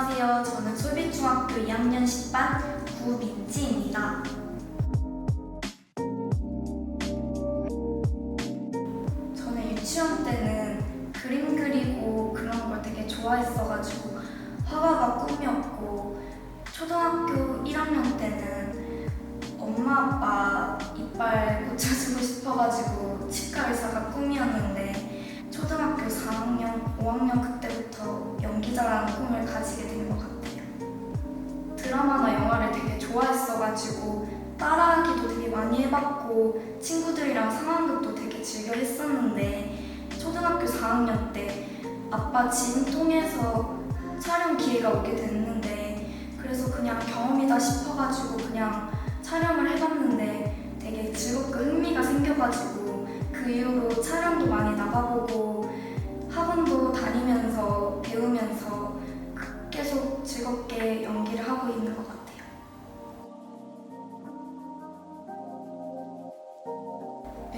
안녕하세요. 저는 솔빛중학교 2학년 10반 구민지입니다. 저는 유치원 때는 그림 그리고 그런 걸 되게 좋아했어가지고 화가가 꿈이었고 초등학교 1학년 때는 엄마 아빠 이빨 고쳐주고 싶어가지고 좋아했어가지고 따라하기도 되게 많이 해봤고 친구들이랑 상황극도 되게 즐겨 했었는데 초등학교 4학년 때 아빠 지인 통해서 촬영 기회가 오게 됐는데 그래서 그냥 경험이다 싶어가지고 그냥 촬영을 해봤는데 되게 즐겁고 흥미가 생겨가지고 그 이후로 촬영도 많이 나가보고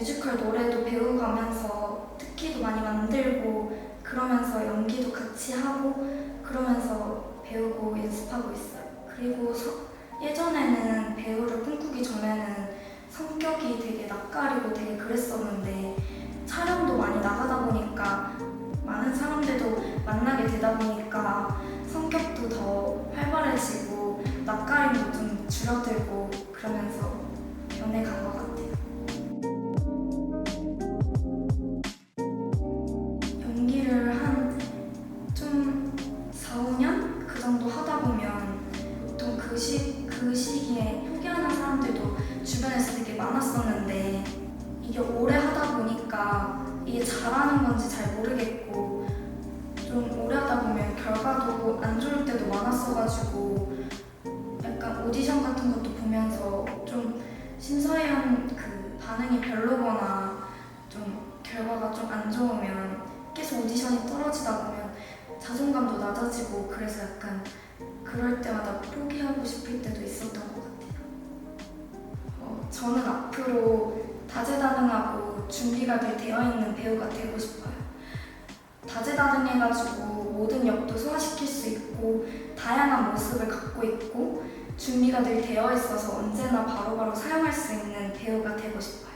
뮤지컬 노래도 배워가면서 특기도 많이 만들고 그러면서 연기도 같이 하고 그러면서 배우고 연습하고 있어요. 그리고 서- 예전에는 배우를 꿈꾸기 전에는 성격이 되게 낯가리고 되게 그랬었는데 촬영도 많이 나가다 보니까 많은 사람들도 만나게 되다 보니까 성격도 더 활발해지고 낯가림도 좀 줄어들고 그러면서 변해간 것 같아요. 하는 건지 잘 모르겠고 좀 오래 하다 보면 결과도 안 좋을 때도 많았어가지고 약간 오디션 같은 것도 보면서 좀 심사위원 그 반응이 별로거나 좀 결과가 좀 안 좋으면 계속 오디션이 떨어지다 보면 자존감도 낮아지고 그래서 약간 그럴 때마다 포기하고 싶을 때도 있었던 것 같아요. 어, 저는 앞으로 다재다능하고 준비가 늘 되어 있는 배우가 되고 싶어요. 다재다능해가지고 모든 역도 소화시킬 수 있고 다양한 모습을 갖고 있고 준비가 늘 되어 있어서 언제나 바로바로 사용할 수 있는 배우가 되고 싶어요.